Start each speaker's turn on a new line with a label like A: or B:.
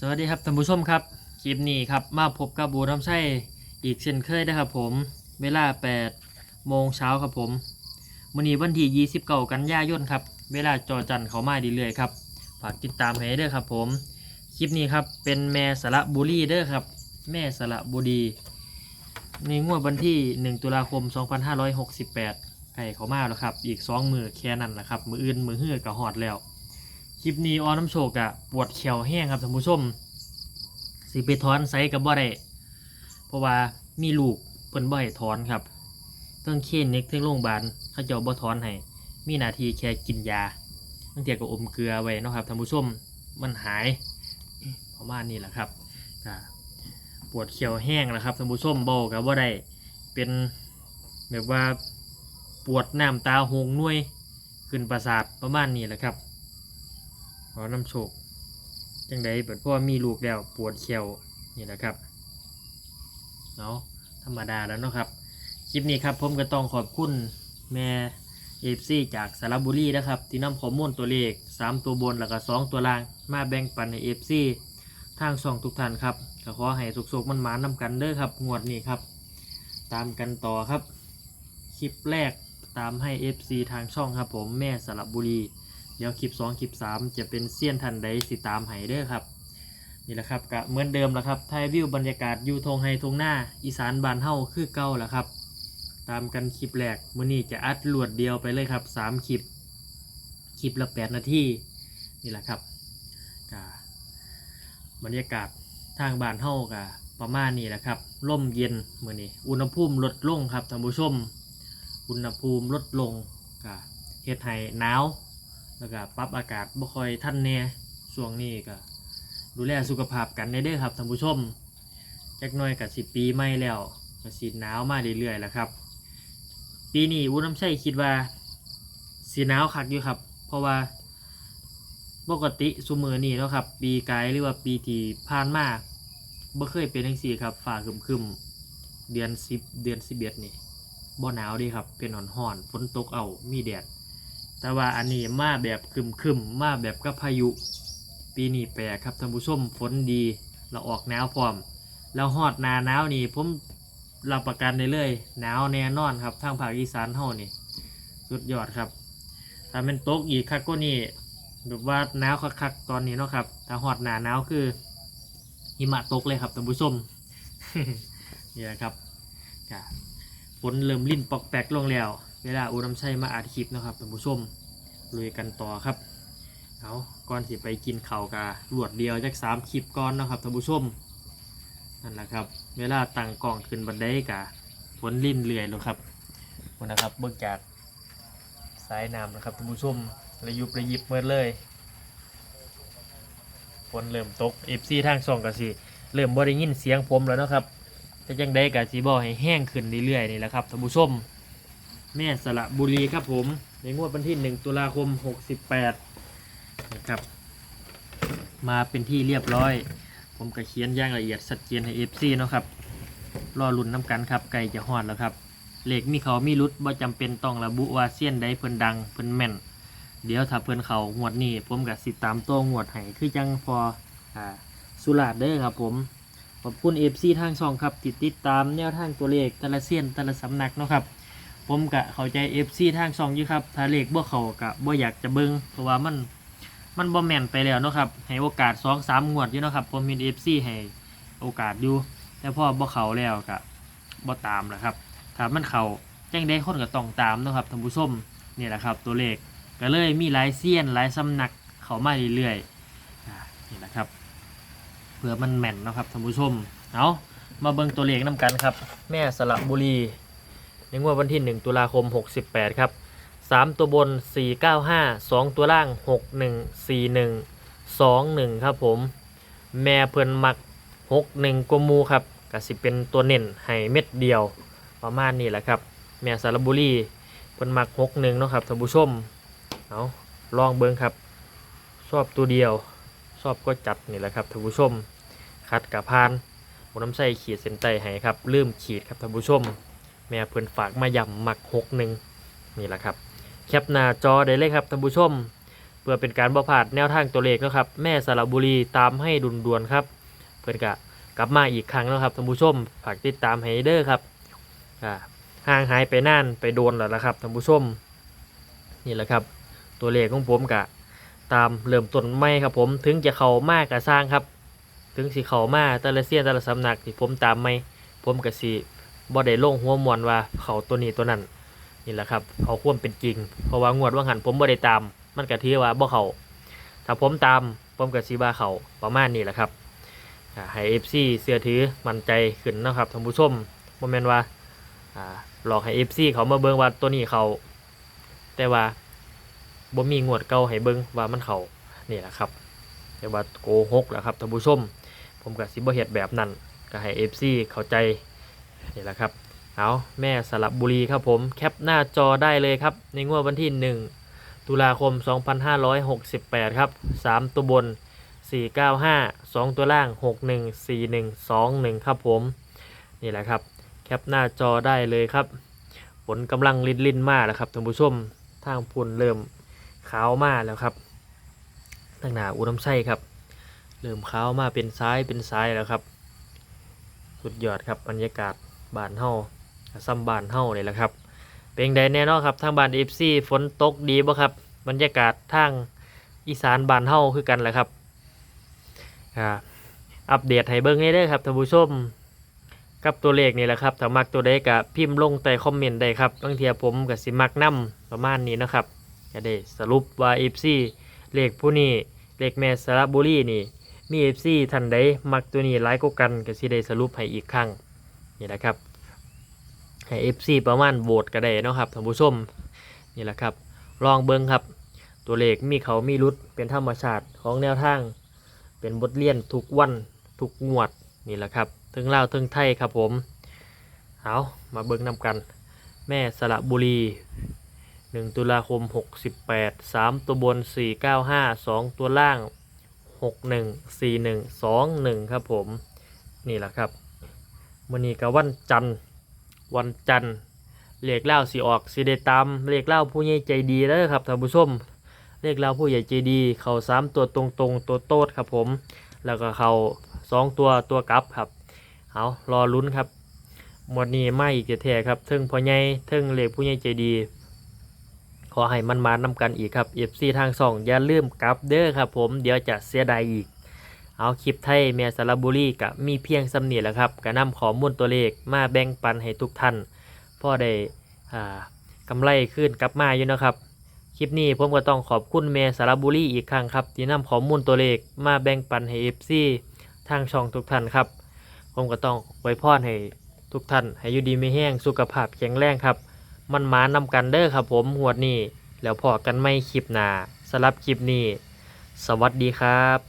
A: สวัสดีครับท่านผู้ชมครับ คลิปนี้ครับมาพบกับบูน้ำไส้อีกเช่นเคยนะครับผม เวลา 8 โมงเช้าครับผมวันนี้วันที่ 29 กันยายนครับ เวลาจอจันเขามาดีเรื่อยครับ ฝากติดตามให้เด้อครับผม คลิปนี้ครับเป็นแม่สระบุรีเด้อครับ แม่สระบุรีในงวดวันที่ 1 ตุลาคม 2568ไก่เขามาแล้วครับ อีก 2 มือแค่นั้นแหละครับ มืออื่นมือเฮือกะหอดแล้ว คลิปนี้ออน้ำโชกอะปวดเขียวแห้งครับท่านผู้ชมสิไปถอนไซกับบ่ได้เพราะว่ามีลูกเพิ่นบ่ให้ถอนครับเทั้งเคนเน็กเทั้งโรงพยาบาลเขาเจ้าบ่ถอนให้มีหน้าที่แค่กินยาตั้งแต่ก็อมเกลือไว้นะครับท่านผู้ชมมันหายประมาณนี้แหละครับปวดเขียวแห้งแล้วครับท่านผู้ชมเบากับบ่ได้เป็นแบบว่าปวดน้ำตาหงน่วยขึ้นประสาทประมาณนี้แหละครับ อน้ำโชค จังใดเปิดพ่อมีลูกแล้วปวดเขียวนี่แหละครับเนาะธรรมดาแล้วเนาะครับคลิปนี้ครับผมก็ต้องขอบคุณแม่เอฟซีจากสระบุรีนะครับ ที่นำข้อมูลตัวเลข 3 ตัวบนแล้วก็ 2 ตัวล่าง มาแบ่งปันในเอฟซีทางช่องทุกท่านครับก็ขอให้สุกๆมันหมานๆนำกันเด้อครับ งวดนี้ครับ ตามกันต่อครับ คลิปแรกตามให้ FC ทางช่องครับผมแม่สระบุรี เดี๋ยวคลิป 2 คลิป 3 จะเป็นเซียนทันใดสิตามไห้เด้อครับ นี่แหละครับก็เหมือนเดิมแล้วครับไทยวิวบรรยากาศอยู่ทงไฮทงหน้า อีสานบานเฮาคือเก่าแล้วครับ ตามกันคลิปแรกมื้อนี้จะอัดรวดเดียวไปเลยครับ 3 คลิป คลิปละ 8 นาทีนี่แหละครับก็บรรยากาศทางบานเฮาก็ประมาณนี้แหละครับร่มเย็นมือนี้อุณหภูมิลดลงครับท่านผู้ชม อุณหภูมิลดลงก็เฮ็ดให้หนาว แล้วก็ปรับอากาศบ่ค่อยท่านแน่ช่วงนี้ก็ดูแลสุขภาพกันในเด้อครับท่านผู้ชมจักหน่อยกับสิปีใหม่แล้วก็สิหนาวมาเรื่อยๆแล้วครับ ปีนี้วุ้นน้ำใช่คิดว่าสีหนาวคักอยู่ครับ เพราะว่าปกติสุมือนี่เนาะครับ ปีกายหรือว่าปีที่ผ่านมาบ่เคยเป็นจังซี่ครับฝ่าครึมๆเดือนสิบเดือนสิบเอ็ดนี่บ่หนาวดีครับ เป็นหอนหอนฝนตกเอามีแดด แต่ว่าอันนี้มาแบบคึมคึมมาแบบกับพายุ ปีนี้แปลกครับท่านผู้ชมฝนดีเราออกหนาวพร้อม แล้วฮอดหนาหนาวนี่ผมรับประกันได้เลยหนาวแน่นอนครับทางภาคอีสานเฮานี่สุดยอดครับ ถ้าเป็นตกอีกคักก็นี่แบบว่าหนาวคักๆตอนนี้เนาะครับถ้าฮอดหนาหนาวคือหิมะตกเลยครับท่านผู้ชมนี่แหละครับฝนเริ่มลิ่นปอกแปกลงแล้วเวลาอุน้ำชัยมาอัดคลิปนะครับท่านผู้ชมลุยกันต่อครับเอาก่อนที่ไปกินข้ากะรวดเดียวจากสามคลิปก่อนนะครับท่านผู้ชมนั่นแหละครับ เวลาตั้งกล่องขึ้นบันไดกะฝนลิ่นเลื่อยลงครับคนนะครับเบิกจากสายน้ำนะครับท่านผู้ชมระยุบระยิบเมื่อเลยฝนเริ่มตกเอฟซีทางส่องกะสิเริ่มบ่ได้ยินเสียงผมแล้วนะครับแต่จังได้กะสิบ่ให้แห้งขึ้นเรื่อยๆนี่แหละครับท่านผู้ชม แม่สระบุรีครับผม ในงวดวันที่ 1 ตุลาคม 68 นะครับ มาเป็นที่เรียบร้อย ผมก็เขียนย่างละเอียดสัดเจนให้ FC เนาะครับ รอลุ่นน้ำกันครับ ไก่จะฮอดแล้วครับเหล็กมีเขามีรุดบ่จำเป็นต้องระบุว่าเสี้ยนใดเพิ่นดังเพิ่นแม่น เดี๋ยวถ้าเพิ่นเขางวดนี้ ผมก็สิตามตัวงวดให้คือจังพออ่าสุราษฎร์เด้อครับผมขอบคุณ FC ทางช่องครับ ติดติดตามแนวทางตัวเลขแต่ละเสี้ยนแต่ละสำนักเนาะครับ ผมกะเข้าใจ FC ทางช่องอยู่ครับถ้าเลขบ่เข้ากะบ่อยากจะเบิ่งเพราะว่ามันมันบ่แม่นไปแล้วเนาะครับให้โอกาส2 3งวดอยู่เนาะครับผมมี FC ให้โอกาสอยู่ แต่พอบ่เข้าแล้วกะบ่ตามแล้วครับถ้ามันเข้าจังได๋คนก็ต้องตามเนาะครับท่านผู้ชมนี่แหละครับ ตัวเลขก็เลยมีหลายเซียนหลายสำนักเข้ามาเรื่อยๆนี่แหละครับเพื่อมันแม่นนะครับท่านผู้ชมเอามาเบิ่งตัวเลขนํกันครับ แม่สระบุรี ในงวดวันที่ 1 ตุลาคม 68 ครับ 3 ตัวบน 495 2 ตัวล่าง 6141 21 ครับผม แม่เพิ่นมัก 61กว่ามูครับก็สิเป็นตัวเน้นให้เม็ดเดียวประมาณนี้แหละครับ แม่สารบุรีเพิ่นมัก 61เนาะครับท่านผู้ชมเอาลองเบิ่งครับ ชอบตัวเดียว ชอบก็จัดนี่แหละครับท่านผู้ชมคัดกับพานผมน้ำใส่ขีดเส้นใต้ให้ครับลืมขีดครับท่านผู้ชม แม่เพิ่นฝากมาย่ำหมักหกหนึ่งนี่แหละครับ แคปหน้าจอได้เลยครับท่านผู้ชมปพื่อเป็นการบ่พลาดแนวทางตัวเลขนะครับ แม่สระบุรีตามให้ดุนดวนครับ เพื่อนกะกลับมาอีกครั้งแล้วครับท่านผู้ชมฝากติดตามให้เด้อครับอ่าห่างหายไปนานไปโดนแล้วละครับท่านผู้ชมนี่แหละครับ ตัวเลขของผมกะตามเริ่มต้นไม่ครับผมถึงจะเข้ามากกะสร้างครับ ถึงสิเข้ามากแต่ละเสี้ยนแต่ละสำนักที่ผมตามไม่ผมกะสิ บ่ได้ลงหัวมวนว่าเขาตัวนี้ตัวนั้นนี่แหละครับเขาควรเป็นจริง เพราะว่างวดว่างหันผมบ่ได้ตาม มันกะถือว่าบ่เขาถ้าผมตามผมกะสิว่าเขาประมาณนี้แหละครับอ่าให้ FC เสื้อถือมั่นใจขึ้นนะครับท่านผู้ชมบ่แม่นว่าอ่าหลอกให้ FC เขามาเบิ่งว่าตัวนี้เขาแต่ว่าบ่มีงวดเก่าให้เบิ่งว่ามันเขานี่แหละครับแต่ว่าโกหกแหละครับท่านผู้ชม ผมก็สิบเฮ็ดแบบนั้นก็ให้ FC เข้าใจ นี่แหละครับ เอาแม่สลับบุรีครับผม แคปหน้าจอได้เลยครับ ในงวดวันที่ 1 ตุลาคม 2568 ครับ 3 ตัวบน 495 2 ตัวล่าง 614121 ครับผม นี่แหละครับ แคปหน้าจอได้เลยครับฝนกำลังลินลินๆมากแล้วครับท่านผู้ชมทางพุ่นเริ่มขาวมากแล้วครับทางหน้าอุดมไส้ครับเริ่มขาวมาเป็นซ้ายเป็นซ้ายแล้วครับ สุดยอดครับบรรยากาศ บ้านเฮาซ้ำบ้านเฮาเลยแหละครับ เป็นไดแน่นอนครับทางบ้านเอฟซีฝนตกดีบ่ครับ บรรยากาศทางอีสานบ้านเฮาคือกันแหละครับอ่าอัปเดตให้เบิ่งให้ได้ครับท่านผู้ชมกับตัวเลขนี่แหละครับถ้ามักตัวใดก็พิมพ์ลงใต้คอมเมนต์ได้ครับบางเทีผมก็สิมักนํประมาณนี้นะครับจะได้สรุปว่า FC เลขผู้นี้เลขแม่สระบุรีนี่มี FC ท่านใดมักตัวนี้หลายกว่ากันก็สิได้สรุปให้อีกครั้ง นี่แหละครับให้ FC ประมาณโหวตก็ได้นะครับท่านผู้ชมนี่แหละครับ ลองเบิ่งครับ ตัวเลขมีเขามีรุดเป็นธรรมชาติของแนวทาง เป็นบทเรียนทุกวันทุกงวดนี่แหละครับถึงลาวถึงไทยครับผมเอามาเบิ่งนำกัน แม่สระบุรี 1 ตุลาคม 68 3 ตัวบน 495 2 ตัวล่าง 61 41 21 ครับผม นี่แหละครับ วันนี้กัวันจันทร์วันจันทร์เลขเล่าสีออกสีได้ตามเลขเล่าผู้ใหญ่ใจดีแล้วครับท่านผู้ชมเลขเล่าผู้ใหญ่ใจดี เขาสามตัวตรงตรงๆตัวโต๊ดครับผม แล้วก็เขาสองตัวตัวกลับครับเอารอลุ้นครับหมดนี้ไม่อีกแท้ครับเทิงพ่อใหญ่เทิงเลขผู้ใหญ่ใจดี ขอให้มันมานำกันอีกครับ FC ทางสองอย่าลืมกลับเด้อครับผมเดี๋ยวจะเสียดายอีก เอาคลิปไทยแม่สารบุรีกับมีเพียงสำเนียแหล้วครับก็นำข้อมูลตัวเลขมาแบ่งปันให้ทุกท่านพ่อได้อ่ากำไรขึ้นกลับมาอยู่นะครับ คลิปนี้ผมก็ต้องขอบคุณแม่สารบุรีอีกครั้งครับ ที่นำข้อมูลตัวเลขมาแบ่งปันให้เอฟซีทางช่องทุกท่านครับ ผมก็ต้องไว้พรให้ทุกท่านให้อยู่ดีไม่แห้งสุขภาพแข็งแรงครับ มันมานำกันเด้อครับผมหวดนี้แล้วพอกันไม่คลิปหนาสำหรับคลิปนี้ สวัสดีครับ